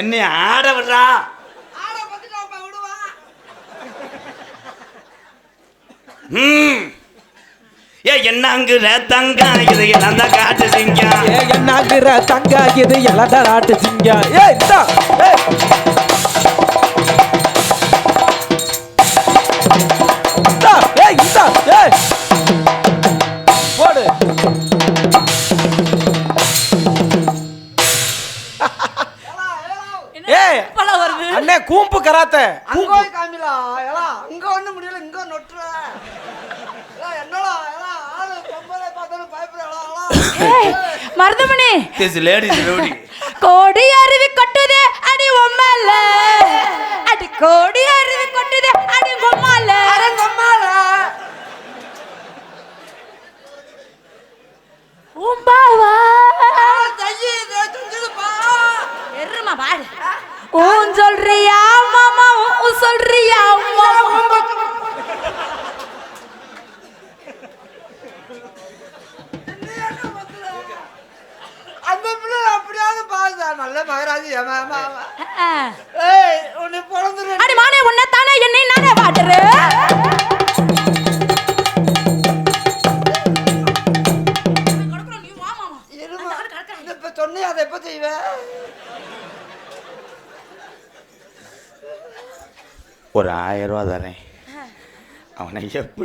என்னை ஆட விடுறா. ஏ என்னங்கிற தங்க இது? இழந்த காட்டு சிங்கம். ஏ என்னாகிற தங்க இது? இளந்த நாட்டு சிங்கம். ஏ அங்க போய் காமிலா ஏலா அங்க ஒண்ணு முடியல இங்க நொட்டுற. ஏலா என்னடா ஏலா ஆளு பொம்பளை பார்த்தாலும் பயப்படுறா மருதமணி. திஸ் லேடிஸ் ரவுடி கோடி அருவி கொட்டுதே அடி உம்மல்ல அடி கோடி அருவி கொட்டுதே.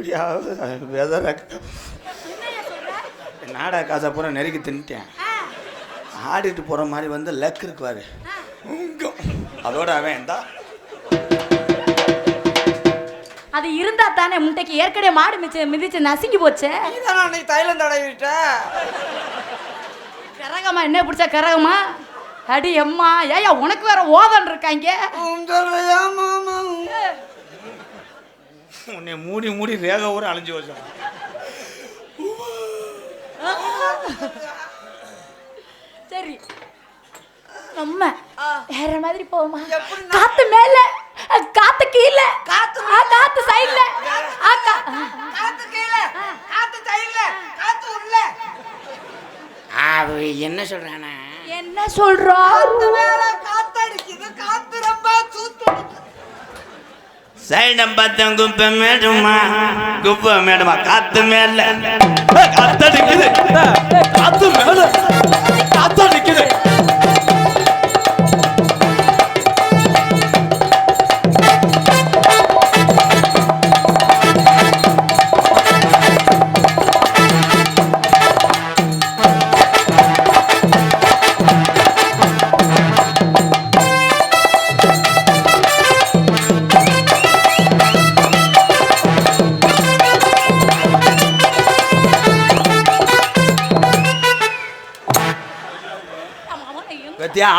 எப்படியாவது வெதற நாடக காசை பூரா நெருக்கி தின்ட்டேன் ஆடிட்டு போகிற மாதிரி வந்து லக் இருக்குவாரு அதோட அவன் இந்தா. அது இருந்தா தானே முட்டைக்கு ஏற்கனவே மாடு மிச்சு மிதிச்சு நசுங்கி போச்சே. அன்னைக்கு தைலம் தடவி விட்ட கரகமா என்ன பிடிச்ச கரகமா? அடி அம்மா ஏயா உனக்கு வேற ஓதன் இருக்காங்க உன்னை மூடி மூடி ரேக ஊர அழிஞ்சு வச்சான் சரி. நம்ம வேற மாதிரி போவோமா? காத்து மேல காத்து கீழே. காத்து ஆ, காத்து சைடுல காத்து கீழே. காத்து தைல காத்து உள்ள. அது என்ன சொல்றானா? என்ன சொல்றோம் காத்து மேல காத்தடிக்குது. காத்து ரொம்ப சூத்தடிக்குது சைடம் பார்த்தேன் குப்பை மேடுமா? குப்பை மேடுமா? காத்து மேல. காத்து அடிக்குது காத்து மேல. காத்து அடிக்குது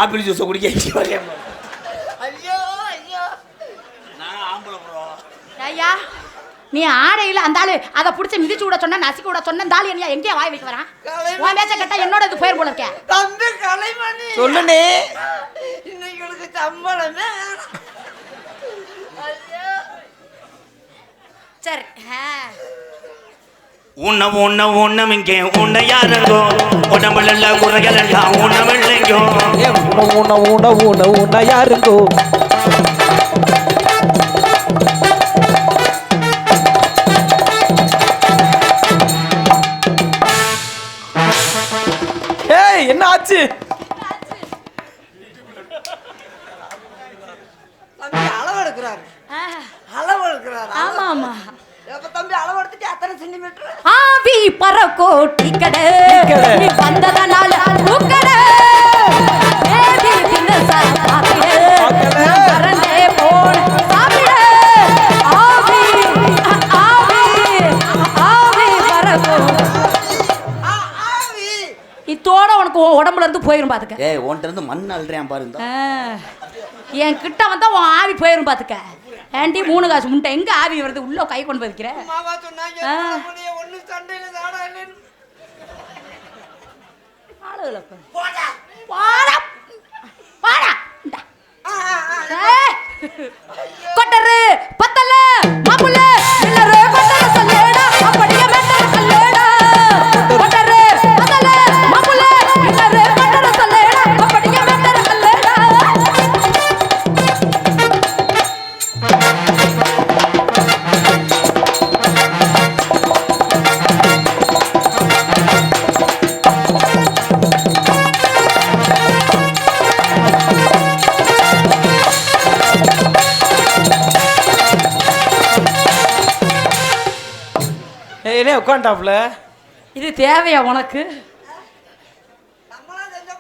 ஆப்பிள் ஜூஸை குடிக்க இங்க வரேன். ஐயோ ஐயோ. நான் ஆம்பளை ப்ரோ ஐயா நீ ஆடையில அந்த ஆளு அதை புடிச்சு மிதிச்சு விட சொன்ன நசுக்கி விட சொன்ன இந்த ஆளு என்னையா எங்கேயா வாய் வைக்க வரான்? உன் பேச்ச கேட்டா என்னோட இது போயிர் போல இருக்கே. தம்பி கலைமணி. சொல்லுனே இன்னைக்கு உனக்கு சம்பளமே சரி ஆ. உன்ன உன்ன உன்னம் இங்கே. உன்னை யாருங்கோ? உடம்புல எல்லாம் குறைகள் எல்லாம் உன்னம் இல்லைங்கோ ஏ உன உன உன உன உன யாருங்கோ? ஏய் என்ன ஆச்சு? தம்பி அளவு எடுக்கிறாரு ஆ. அளவு எடுக்கிறாரு ஆமா ஆமா. எப்ப தம்பி அளவு சென்டிமீட்டர். ஆவி பறக்கோ டிக்கடு டிக்கெட்டு. நீ வந்ததனால பூக்கடு ஏதி தினசா பாக்கிடு பாக்கல. நான் பறந்தே போன சாப்பிடு. ஆவி ஆவி ஆவி பறக்கோ இத்தோட உனக்கு உன் உடம்புல இருந்து போயிரும் பாத்துக்க. ஏய் உன்கிட்ட இருந்து மண் அள்ளுறேன் பாருங்க. என் கிட்ட வந்தா உன் ஆவி போயிரும் பாத்துக்க. ஏண்டி மூணு காசு முட்டை எங்க ஆவி வருது? உள்ள கை கொண்டு போய் வைக்கிற. மாமா சொன்னாங்க ஆ. உட்காண்டாப்ல இது தேவையா உனக்கு? செஞ்சா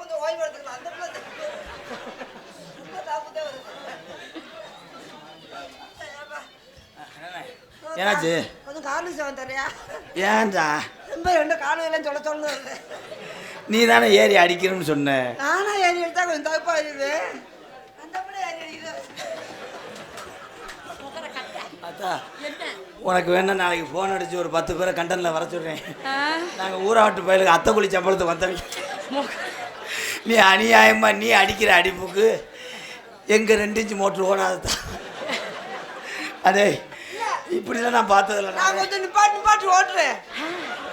கொஞ்சம் கார்லி செவன் தரியா ஏன்டா? ரொம்ப ரெண்டு காலும் எல்லாம் சொல்ல சொல்ல வருது நீ தானே ஏறி அடிக்கணும்னு சொன்ன. நானா ஏறி எடுத்தா கொஞ்சம் தப்பா இருக்குது அந்த பிள்ளை ஏறி அடிக்குது அத்தா உனக்கு வேணா நாளைக்கு ஃபோன் அடிச்சு ஒரு பத்து பேரை கண்டனில் வர சொல்கிறேன் நாங்கள் ஊராட்டு பயலுக்கு அத்தை குழி சம்பளத்துக்கு வந்தவங்க. நீ அநியாயமா நீ அடிக்கிற அடிப்புக்கு எங்க ரெண்டு இன்ச்சு மோட்ரு ஓடாததான் அதே இப்படிலாம் நான் பார்த்ததில்ல நான். கொஞ்சம் நிப்பாட்டு நிப்பாட்டி ஓட்டுறேன்.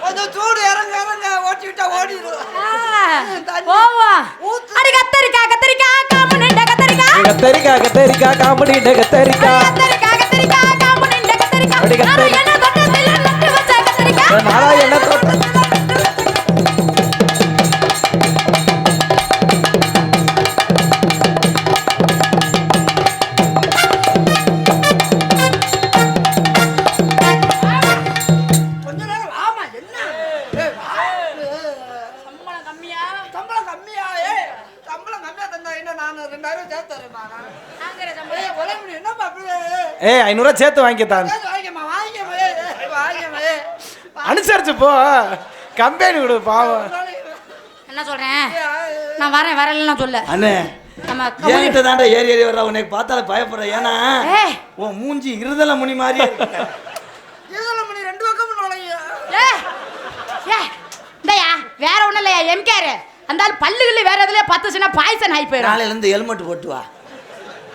கொஞ்சம் சூடு இறங்க இறங்க ஓட்டி விட்டா. அடி கத்தரிக்கா கத்தரிக்கா காமுனிண்ட கத்தரிக்கா. கத்தரிக்கா கத்தரிக்கா கத்தரிக்கா. கத்தரிக்கா. நாராயண தோட்டத்தில் நட்டு வச்ச தோட்டம் ஏய், அனுசரிச்சு போ. கம்பெனி கொடு பாவம். என்ன சொல்றேன்? நான் வரேன் வரலன்னு சொல்ல அண்ணே நம்ம என்கிட்ட தாண்டா ஏறி ஏறி வர்ற. உனக்கு பார்த்தாலே பயப்படுறேன் ஏன்னா. உன் மூஞ்சி இருதல முனி மாதிரியே இருக்கு. இருதலை மணி ரெண்டு ஏ இந்தயா வேற ஒண்ணும் இல்லையா எம்கேர்? அந்த ஆள் பல்லுகளி வேற எதுலயே பத்துச்சுன்னா பாய்சன் ஆகி போயிடும். நாளையில இருந்து ஹெல்மெட் போட்டு வா.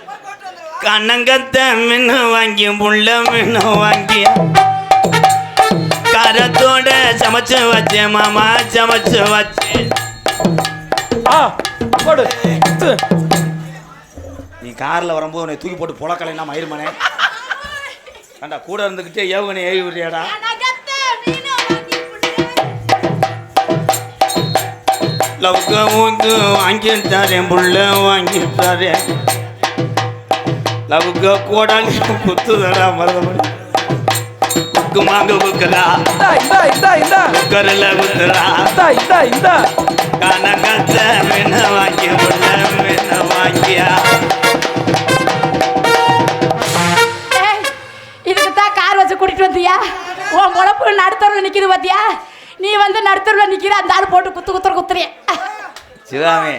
போட்டு வந்துருவா. கண்ணங்கத்த மின்னு வாங்கி புள்ள மின்னு வாங்கி காரத்தோட சமைச்சு வச்சேன் மாமா சமைச்சு வச்சேன். நீ கார்ல வரும்போது உன்னை தூக்கி போட்டு புலக்கலைன்னா மயிருமனே? ஏண்டா கூட இருந்துக்கிட்டே ஏவுகணை ஏவி விடுறியாடா? லவ்க்கு ஊந்து வாங்கி தரேன் புள்ள வாங்கி தரேன். லவ்க்கு கோடாலி குத்துதடா மருதமணி. குக்கு மாங்க குக்குறா இந்தா இந்தா இந்தா குக்கரில் குத்துறா இந்தா இந்தா இந்தா. கனகத்த மீன வாங்கி புள்ள மீன வாங்கியா? ஏய், இதுக்கு தான் கார் வச்சு கூட்டிட்டு வந்தியா? உன் பொழப்பு நடுத்தருவில் நிக்குது பாத்தியா? நீ வந்து நடுத்தருவில் நிக்கிற அந்த ஆள் போட்டு குத்து குத்துற குத்துறிய சிவாமே.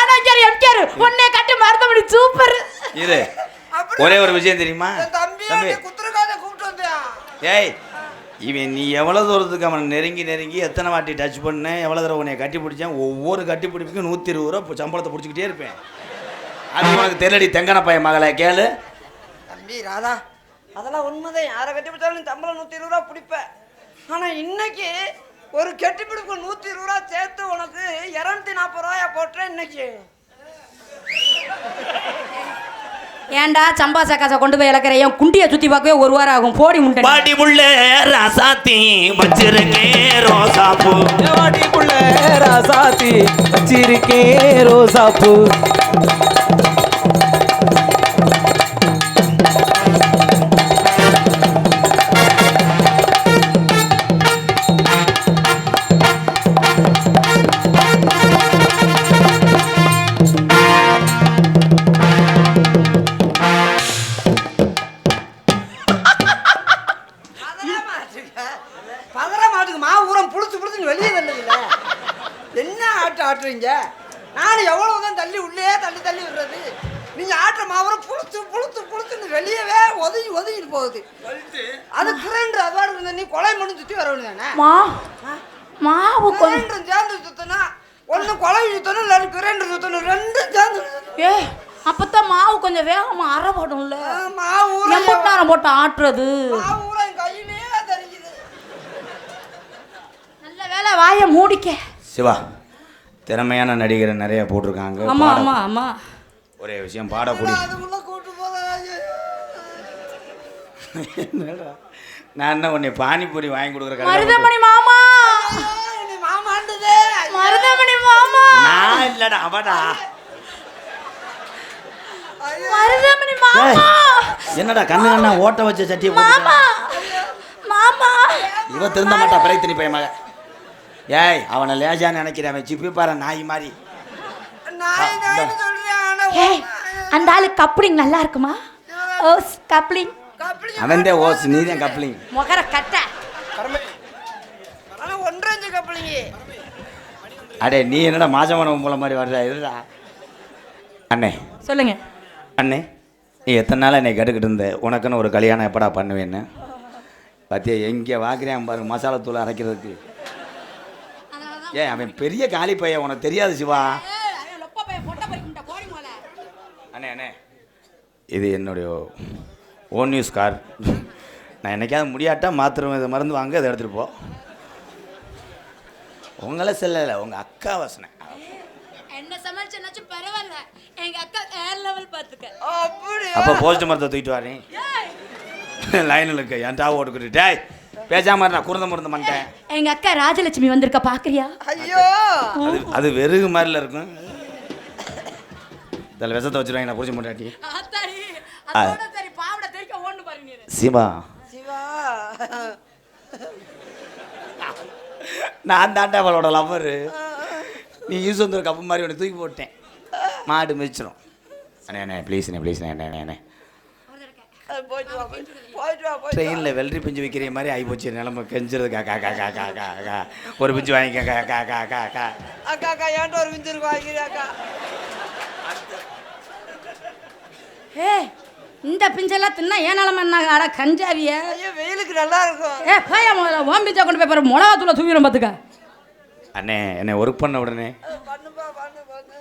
ஆனா கேரு எம்கேரு உன்னை கட்டி மருதமணி சூப்பர். இரு. ஒரே ஒரு விஷயம் தெரியுமா? தம்பி தம்பி என்னை குத்துறக்காக கூப்பிட்டு வந்தியா ஏய் இவன் நீ எவ்வளோ தூரத்துக்கு அவனை நெருங்கி நெருங்கி எத்தனை வாட்டி டச் பண்ணேன் எவ்வளோ தூரம் உன்னை கட்டி பிடிச்சேன் ஒவ்வொரு கட்டி பிடிப்புக்கும் நூற்றி இருபது ரூபா சம்பளத்தை பிடிச்சிக்கிட்டே இருப்பேன். அது உனக்கு தெரியலடி தெங்கன பையன் மகளை கேளு. தம்பி ராதா அதெல்லாம் உண்மைதான். யாரை கட்டி பிடிச்சாலும் நீ சம்பளம் நூற்றி இருபது ரூபா பிடிப்பேன். ஆனால் இன்னைக்கு ஒரு கட்டி பிடிப்பு நூற்றி இருபது ரூபா சேர்த்து உனக்கு இரநூத்தி நாற்பது ரூபாயா போட்டுறேன் இன்னைக்கு. ஏன்டா சம்பா சக்காசை கொண்டு போய் இழக்கிற? என் குண்டியை சுத்தி பார்க்கவே ஒரு வாரம் ஆகும். போடி முண்டை. பாடி புள்ள ராசாத்தி வச்சிருக்கேன் ரோசாப்பூ. வாடி புள்ள ராசாத்தி வச்சிருக்கேன் ரோசாப்பூ. வாயை மூடிக்க. சிவா திறமையான நடிகரை நிறைய போட்டிருக்காங்க. ஆமா ஆமா ஆமா. ஒரே விஷயம் பாடக்கூடிய. நான் என்ன உன்னை பானிபூரி வாங்கி கொடுக்குற மருதமணி மாமா. மருதமணி மாமா. நான் இல்லடா அவடா. மருதமணி ஏய், மாமா என்னடா கண்ணு கண்ணா ஓட்ட வச்ச சட்டியை மாமா. மாமா. இவ திருந்த மாட்டா திரும்பி பையன் மக ஏய் அவனை லேஜா நினைக்கிறேன். அவன் சிப்பி பாரு நாய் மாதிரி. ஏய் அந்த ஆளு கப்ளிங் நல்லா இருக்குமா? ஓ கப்ளிங். அவன் தான் ஓஸ் நீ தான் கப்ளிங். முகர கட்ட. கப்பலிங்க அடே நீ என்னடா மாசமானவன் போல மாதிரி வர்ற? இருடா. அண்ணே. சொல்லுங்க. அண்ணே நீ எத்தனை நாள் என்னை கேட்டுக்கிட்டு இருந்த? உனக்குன்னு ஒரு கல்யாணம் எப்படா பண்ணுவேன்னு? பார்த்தியா எங்கே வாக்குறேன் பாரு மசாலா தூள் அரைக்கிறதுக்கு. ஏன் அவன் பெரிய காலி பையன் உனக்கு தெரியாது சிவா. அண்ணே அண்ணே. இது என்னுடைய ஓன் நியூஸ் கார் நான் என்னைக்காவது முடியாட்டா மாத்திரம் இதை மருந்து வாங்க அதை எடுத்துகிட்டு போ. உங்களை செல்லலை உங்கள் அக்கா வசனை என்ன சமாளிச்சுனாச்சும் பரவாயில்ல. எங்க அக்கா ஏர் லெவல் பாத்துக்க அப்படி அப்போ போஸ்ட் மரத்தை தூக்கிட்டு வரேன் லைனில் இருக்க என் டா ஓட்டுக்கிட்டு டேய். பேசாம நான் குருந்த முருந்த மாட்டேன் எங்க அக்கா ராஜலட்சுமி வந்திருக்கா பாக்குறியா? ஐயோ! அது அது வெறுகு மாதிரில இருக்கும். இதில் விஷத்தை வச்சுருவாங்க நான் புரிஞ்ச மாட்டாட்டி ஆத்தாடி அதோட சரி பாவட தெரிக்க ஓண்டு பாருங்க சிவா சிவா நான் தாண்டா அவளோட லவ்வரு நீ யூஸ் வந்து ஒரு கப்பு மாதிரி ஒன்று தூக்கி போட்டேன். மாடு மிதிச்சிடும் அண்ணே அண்ணே ப்ளீஸ்ண்ணே ப்ளீஸ்ண்ணே அண்ணே அண்ணே, அண்ணே போயிட்டு வா போயிட்டு போயிட்டு வா போயிட்டு ட்ரெயினில் வெள்ளரி பிஞ்சு வைக்கிற மாதிரி ஆகி போச்சு. நிலமை கெஞ்சிருது கா கா கா கா கா கா கா. ஒரு பிஞ்சு வாங்கிக்க. கா கா கா கா கா. அக்கா அக்கா ஏன்ட்ட ஒரு விஞ்சு இருக்கு? வாங்கிக்கிறேன் அக்கா. ஏ இந்த பிஞ்செல்லாம் தின்னா ஏன் நிலம அட கஞ்சாவிய. ஐயோ வெயிலுக்கு நல்லா இருக்கும். ஏ போயா முதல்ல ஓம் பிஞ்சா கொண்டு போய் பாரு. மிளகா தூளை தூவிடும் பாத்துக்க. அண்ணே என்னை ஒர்க் பண்ண உடனே. பண்ணுப்பா பண்ணு பண்ணு.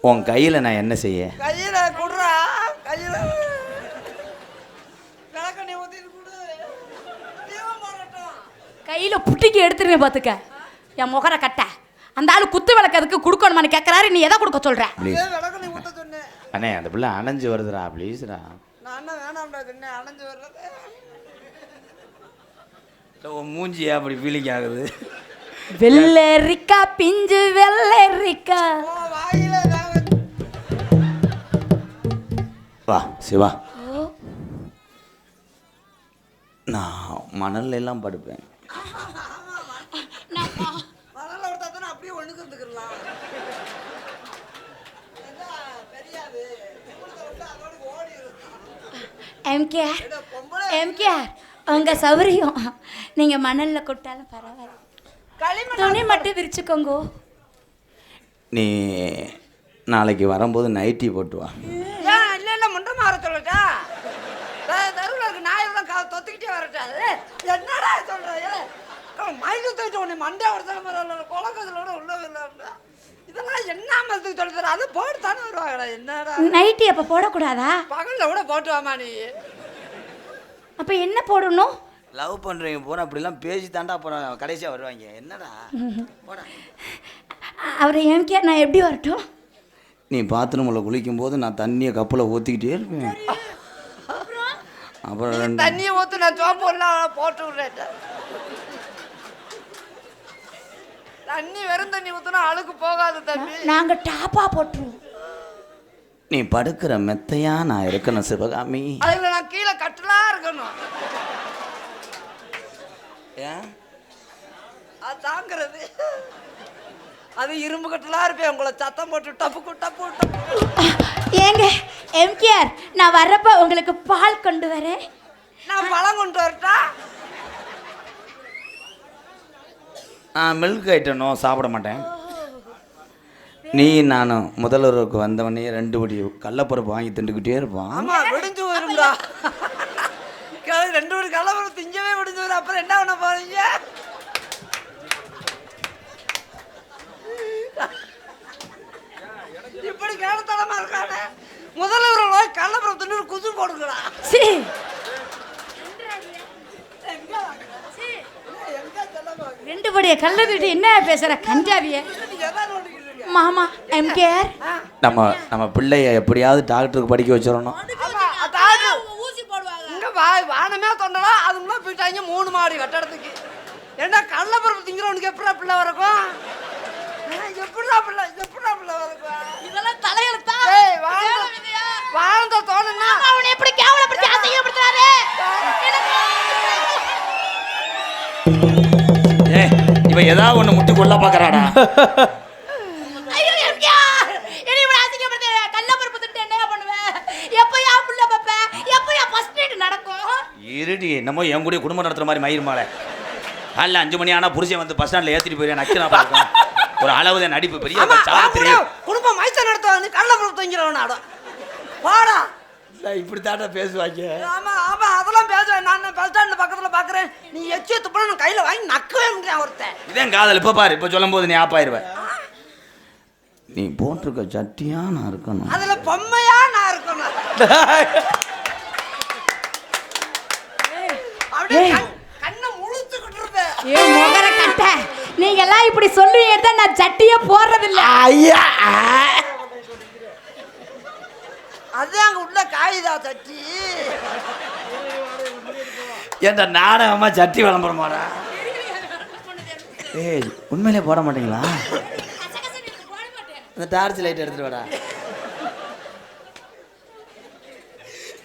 உன் கையில் நான் என்ன செய்ய? கையில குடுறா கையில. கையில புட்டிக்கு எடுத்துருவேன் பாத்துக்க. என் முகர கட்ட. அந்த ஆளு குத்து விளக்கு அதுக்கு கொடுக்கணுமான்னு கேட்கறாரு நீ எதை கொடுக்க ப்ளீஸ் சொன்னேன் அண்ணே அந்த பிள்ளை அணைஞ்சு வருதுடா. ப்ளீஸ்டா உன் மூஞ்சியா அப்படி ஃபீலிங் ஆகுது? வெள்ளரிக்கா பிஞ்சு வெள்ளரிக்கா. வா சிவா நான் மணல்ல எல்லாம் படுப்பேன். எம்கேஆர் எம்கேஆர் உங்க சௌரியம் நீங்க மணல்ல கொட்டாலும் பரவாயில்ல. களிமண் துணி மட்டும் விரிச்சுக்கோங்க. நீ நாளைக்கு வரும்போது நைட்டி போட்டு வா ஏன் இல்ல இல்ல முண்டை மாற சொல்லட்டா தெருவில் இருக்கு நாயெல்லாம் கா தொத்திக்கிட்டே வரட்டா அது என்னடா சொல்ற மயக்க தூக்கிட்டு உன்னை மண்டே ஒருத்தர குலக்கதிலோட உள்ள இல்லை. இதெல்லாம் என்ன மரத்துக்கு சொல்லி தர அது போட்டு தானே வருவாங்கடா. என்னடா? நைட்டி அப்ப போடக்கூடாதா? பகல்ல கூட போட்டு வாமா நீ? அப்ப என்ன போடணும்? லவ் பண்ணுறீங்க போன அப்படிலாம் பேசி தாண்டா அப்புறம் கடைசியாக வருவாங்க. என்னடா? போடா. அவரை எம்கேஆர் நான் எப்படி வரட்டும்? நீ பாத்ரூமில் குளிக்கும்போது நான் தண்ணியை கப்பில் ஊற்றிக்கிட்டே இருப்பேன். அப்புறம் தண்ணியை ஊத்து நான் சோப்பு எல்லாம் போட்டு விடுறேன் தண்ணி வெறும் தண்ணி ஊத்துனா அழுக்கு போகாது தம்பி. நாங்க டாப்பா போட்டுருவோம். நீ படுக்கிற மெத்தையா? நான் இருக்கணும் சிவகாமி. அதுல நான் கீழே கட்டலா இருக்கணும். ஏன்? அது தாங்கிறது. அது இரும்பு கட்டலா இருப்பேன் உங்களை சத்தம் போட்டு டப்பு டப்பு ஏங்க எம்கேஆர் நான் வர்றப்ப உங்களுக்கு பால் கொண்டு வரேன். நான் பழம் கொண்டு வரட்டா? நான் மில்க் ஐட்டனோ சாப்பிட மாட்டேன். நீ நானும் முதல்வருக்கு வந்தவனே ரெண்டு படி கடலப்பருப்பு வாங்கி திண்டுக்கிட்டே இருப்பான் ஆமா விடிஞ்சு வரும்டா. ரெண்டு ஒரு கலவரம் திங்கவே விடிஞ்சு வரும். அப்புறம் என்ன பண்ண போறீங்க? இப்படி கேளத்தனமா இருக்கானே? கள்ளப்புறம் தின்னு குசு போடுங்கடா. சீ. எங்க எங்க செல்லமா ரெண்டு படிய கல்ல விட்டு என்ன பேசுற கஞ்சாவிய? மாமா எம்கேஆர் நம்ம நம்ம பிள்ளைய எப்படியாவது டாக்டருக்கு படிக்க வச்சிடணும். வானமே தொண்டலா அதுக்குள்ள போயிட்டாங்க மூணு மாடி கட்டடத்துக்கு ஏன்னா கள்ளப்பருப்பு திங்கிறவனுக்கு எப்படா பிள்ளை வரக்கும் இதெல்லாம் தலையெழுத்தா? ஏய் வாழ்ந்த அவனை எப்படி கேவலப்படுத்தி அசிங்கப்படுத்துறாரு? ஏய் இவன் ஏதாவது ஒன்று முட்டி கொள்ள பார்க்குறாடா ஐயோ எப்படியா என்னை இவ்வளோ அசிங்கப்படுத்த கல்ல பருப்பு என்ன பண்ணுவேன் எப்பயா புள்ள பார்ப்பேன் எப்பயா ஃபர்ஸ்ட் டேட் நடக்கும்? இருடி என்னமோ என் கூட குடும்பம் நடத்துகிற மாதிரி மயிர் மாலை அஞ்சு மணி ஆனால் புருஷன் வந்து பஸ் ஸ்டாண்டில் ஏற்றிட்டு போயிடுவேன் நக்கு நான் பார்க்கணும் ஒரு அளவுதான் நடிப்பு பெரிய குடும்பம் மைசா நடத்துவாங்க கள்ள பழம் தொங்கிறவன் ஆடும். வாடா இப்படி தாட்டா பேசுவாங்க. ஆமா ஆமா அதெல்லாம் பேசுவேன். நான் பஸ் ஸ்டாண்ட் பக்கத்துல பாக்குறேன். நீ எச்சிய துப்புனா நான் கையில வாங்கி நக்கவே முடியும் ஒருத்தன். இதான் காதல். இப்ப பாரு இப்ப சொல்லும் போது நீ ஆப்பாயிருவ. நீ போட்டிருக்க சட்டியா நான் இருக்கணும். அதுல பொம்மையா நான் இருக்கணும். அப்படியே கண்ணை முழுத்துக்கிட்டு இருப்பேன். நீங்க எல்லாம் இப்படி சொல்லுவீங்க தான் நான் சட்டியே போடுறது இல்ல ஐயா. அதுதான் அங்க உள்ள காயுதா தட்டி ஏன்டா நாடகமா சட்டி விளம்பரமாடா? ஏய் உண்மையிலே போட மாட்டீங்களா? இந்த டார்ச் லைட் எடுத்துட்டு வாடா.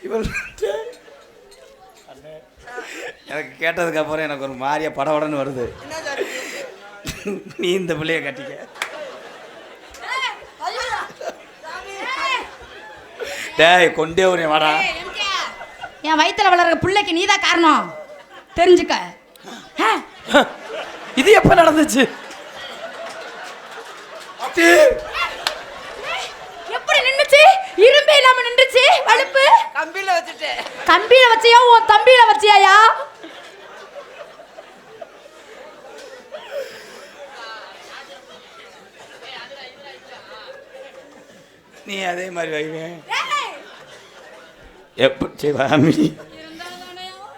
இவள் எனக்கு கேட்டதுக்கு அப்புறம் எனக்கு ஒரு மாதிரியா படபடன்னு வருது? நீ இந்த பிள்ளைய கட்டிக்க. டேய் கொண்டே ஒரு வாடா. என் வயித்துல வளர்ற பிள்ளைக்கு நீதான் காரணம். தெரிஞ்சுக்க. இது எப்ப நடந்துச்சு? எப்படி நின்னுச்சு? இரும்பே இல்லாம நின்றுச்சு? வலுப்பு? கம்பியில வச்சுட்டு கம்பியில வச்சியா? உன் தம்பியில வச்சியாயா? நீ அதே மாதிரி வைவேன் எப்படி சிவாமி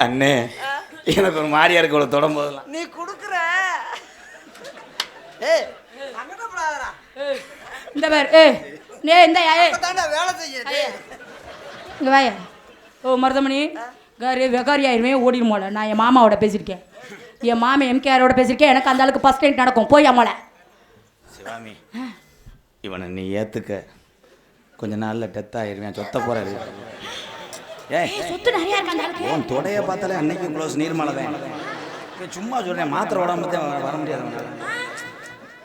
அண்ணே எனக்கு ஒரு மாதிரியா இருக்கு இவ்வளோ தொடும் போதெல்லாம் நீ குடுக்குற இந்த பேர் ஏ நே இந்த வேலை செய்யுது இங்க வாய. ஓ மருதமணி காரி வெகாரி ஆயிருமே ஓடிடும் போல. நான் என் மாமாவோட பேசியிருக்கேன். என் மாமா எம்கேஆரோட பேசியிருக்கேன். எனக்கு அந்த அளவுக்கு ஃபர்ஸ்ட் நைட் நடக்கும். போய் அம்மால சிவாமி இவனை நீ ஏத்துக்க. கொஞ்ச நாள்ல டெத் ஆயிருவேன். சொத்த போறாரு ஏய் சொத்து நிறைய இருக்கு அந்த ஆளுக்கு உன் தொடைய பார்த்தாலே அன்னைக்கு க்ளோஸ் நீர்மலை தான் இப்ப சும்மா சொல்றேன். மாத்திரை உடம்பு தான் வர முடியாது.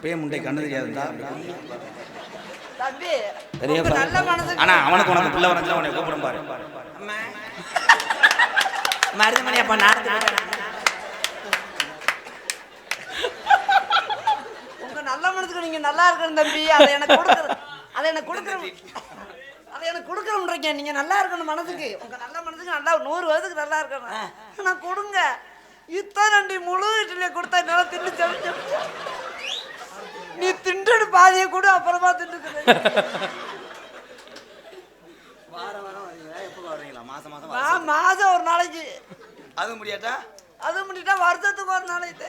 பேய் முண்டை கண்ணு தெரியாதுடா தம்பி பெரிய உங்க நல்ல மனசு ஆனா அவனுக்கு உனக்கு பிள்ளை வரஞ்சில உன்னை கூப்பிடும் பாரு. மருதமணி அப்பா நாடகத்துக்கு உங்க நல்ல மனசுக்கு நீங்க நல்லா இருக்கணும் தம்பி. அதை எனக்கு கொடுக்குற அதை எனக்கு கொடுக்குற அதை எனக்கு கொடுக்குறோம்ன்றீங்க நீங்க நல்லா இருக்கணும் மனசுக்கு. உங்க நல்ல மனசுக்கு நல்லா நூறு வயதுக்கு நல்லா இருக்கணும். நான் கொடுங்க. இத்தனை ரெண்டு முழு இட்லியை கொடுத்தா என்னால தின்னு செஞ்சு நீ திண்டுடு பாதியை கூட அப்புறமா திண்டுக்குது வாரம் வாரம் வரீங்களா? எப்போ வர்றீங்களா மாசம் மாசம் நான் மாதம் ஒரு நாளைக்கு. அது முடியாட்டா? அது முடிட்டா வருஷத்துக்கு ஒரு நாளைக்கு.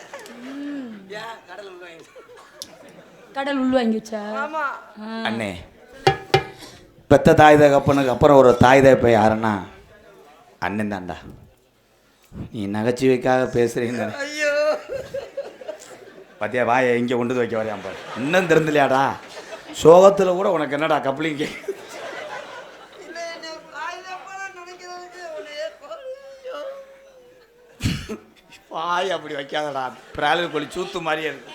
ஏன்? கடல் உள்வாங்கி கடல் உள் வாங்கி வச்சா? ஆமா. அண்ணே பெத்த தாய் தகப்பனுக்கு அப்புறம் ஒரு தாய் தகப்ப யாருன்னா? அண்ணன் தான்டா. நீ நகைச்சுவைக்காக பேசுறீங்க. ஐயோ. பாத்தியா வாயை இங்கே கொண்டு வைக்க வரையாம் பாரு இன்னும் திறந்துலையாடா சோகத்தில் கூட உனக்கு என்னடா கப்ளிங்க. வாய் அப்படி வைக்காதடா. பிராலர் கோழி சூத்து மாதிரியே இருக்கு.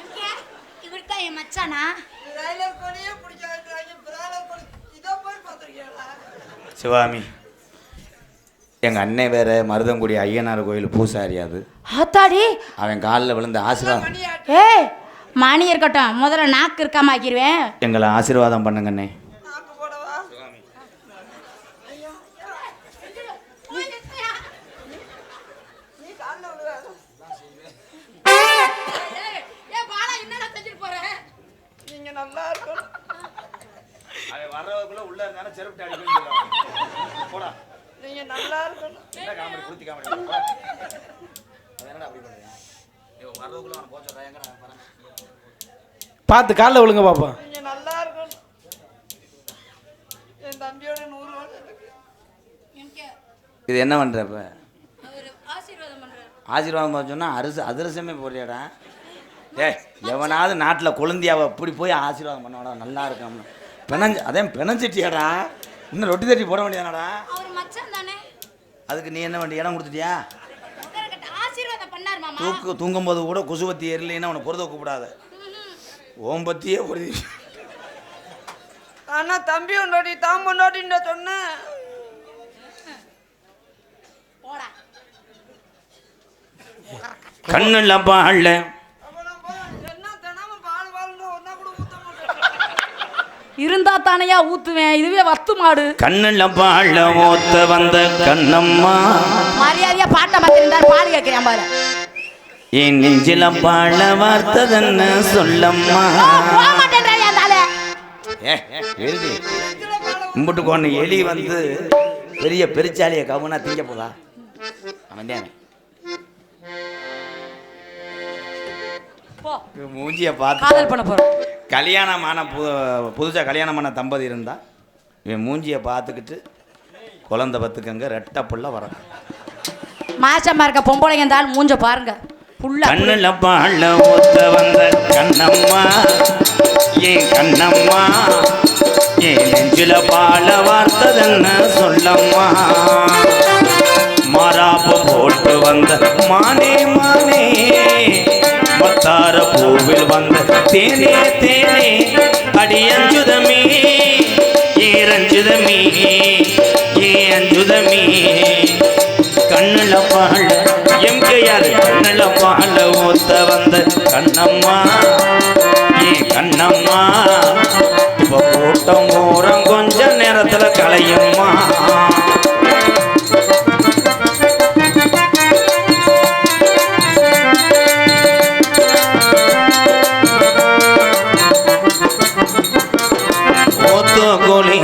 இவர் தான் என் மச்சானா? சிவாமி. எங்கள் அண்ணன் வேற மருதங்குடி ஐயனார் கோயில் பூசாரி அது. ஆத்தாடி. அவன் காலில் விழுந்த ஆசீர்வாதம். ஏய் மணி இருக்கட்டும் முதல்ல நாக்கு இருக்காம ஆக்கிடுவேன் எங்களை ஆசீர்வாதம் பண்ணுங்க அண்ணே நாக்கு போடவா? ஐயா, நீ கால்ல விழுவாத. நீங்க நல்லா இருக்கணும் அவன் இருந்தாலும் செருப்பு அடிக்கணும் போடா. நீங்க நல்லா இருக்கணும். என்ன காமெடி பூத்தி காமெடி? என்னடா அப்படி அவனை போச்சு வரேன் பார்த்து காலில் விழுங்க பாப்பா நீங்க நல்லா இருக்கணும். என் தம்பியோட நூறு. இது என்ன பண்ற இப்ப? ஆசீர்வாதம் பண்ண சொன்னா அரிசி அதிரசமே போறியாடா ஏய் எவனாவது நாட்டில் கொழுந்தியாவை இப்படி போய் ஆசீர்வாதம் பண்ணவாடா நல்லா இருக்காம பெனஞ்சு அதே பெனஞ்சிட்டியாடா இன்னும் ரொட்டி தட்டி போட வேண்டியதானடா? அவர் மச்சான் தானே. அதுக்கு நீ என்ன பண்ணி இடம் கொடுத்துட்டியா? ஆசீர்வாதம் பண்ணார் மாமா. தூக்கு தூங்கும்போது கூட குசுபத்தி எரியலைன்னா அவனை பொறுத்த கூப்பிடாத. ஓம்பத்தியே ஒரு ஆனா தம்பி உன்னோடி தான் முன்னோடின்னு சொன்னேன். போடா. கண்ணுல பாழ தானையா ஊத்துவேன்? இதுவே வத்து மாடு. கண்ணுல பாழ ஓத்த வந்த கண்ணம்மா. மரியாதையா பாட்டை மாத்திருந்தார் பால் கேட்கிறேன் பாரு. என் நெஞ்சில பாழ வார்த்ததன்னு சொல்லம்மா. கும்பிட்டு கொண்டு எலி வந்து பெரிய பெருச்சாலியை கவுனா திங்க போதா? அவன் தான். மூஞ்சிய பார்த்து காதல் பண்ண போறோம். கல்யாணமான புது புதுசாக கல்யாணமான தம்பதி இருந்தா இவன் மூஞ்சியை பார்த்துக்கிட்டு குழந்தை பத்துக்கங்க ரெட்டை புள்ள வரும் மாசமா இருக்க பொம்பளைங்க ஆள் மூஞ்ச பாருங்க. கண்ணுல பாழ ஊத்த வந்த கண்ணம்மா ஏன் கண்ணம்மா ஏன் நெஞ்சில பாழ வார்த்ததென்ன சொல்லம்மா. மாறாப்பு போட்டு வந்த மானே மானே மத்தார பூவில் வந்த தேனே தேனே அடியஞ்சுதமே ஏரஞ்சுதமே ஏ அஞ்சுதமே கண்ணுல பாழ எம்கையார் கண்ணுல பாழ ஊத்த வந்த கண்ணம்மா ஏ கண்ணம்மா இப்ப கூட்டம் ஓரம் கொஞ்ச நேரத்துல களையம்மா. গলি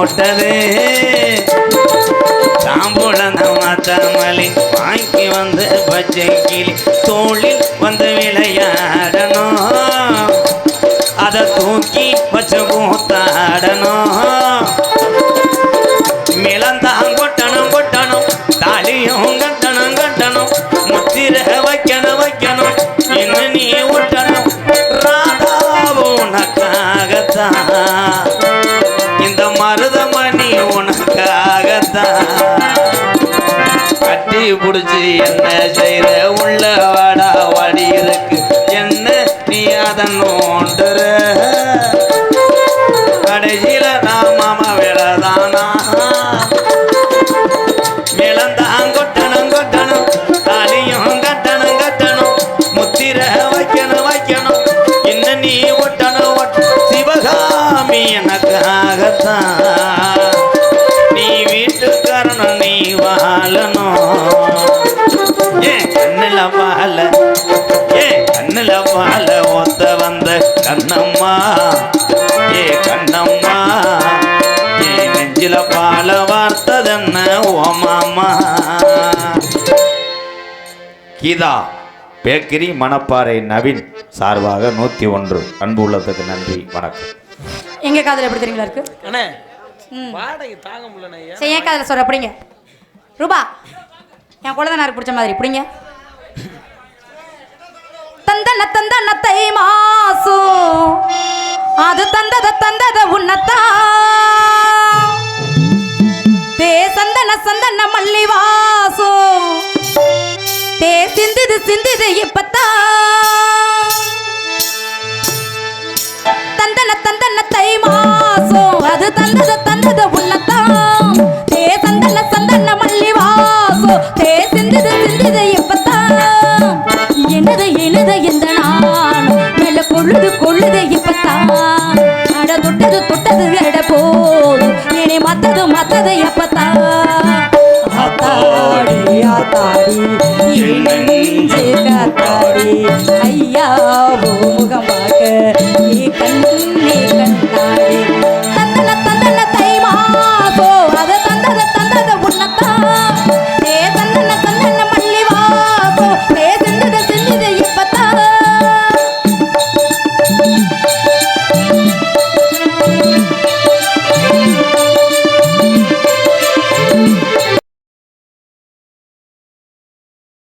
போட்டது பிடிச்சி என்ன செய்த உள்ள ஏ நெஞ்சில பால வார்த்ததென்ன? ஓமாமா கீதா பேக்கரி மணப்பாறை நவீன் சார்பாக நூற்றி ஒன்று. அன்பு உள்ளத்துக்கு நன்றி வணக்கம். எங்க காதல் எப்படி தெரியுங்களா இருக்கு? அண்ணே. வாடகை தாங்க சரி என் காதல சொல்ற பிடிங்க. ரூபா என் குழந்தைனாருக்கு பிடிச்ச மாதிரி பிடிங்க. தந்தன தந்தன தை மாசம். அது தந்தத தந்தத உன்னத்தான் தே சந்தன சந்தன மல்லி வாசம் தே சிந்திது சிந்திது இப்பத்தா. தந்தன தந்தன தை மாசம் அது தந்தது தந்தது உன்னத்தான் தே சந்தன சந்தன மல்லி வாசம் தே சிந்திது சிந்திது இப்பத்தான் எனது எனது எந்த நான் மேல கொள்ளுது கொள்ளுது இப்பத்தான் அட தொட்டது தொட்டது அட போதும். இனி மத்தது மத்தது Yeah.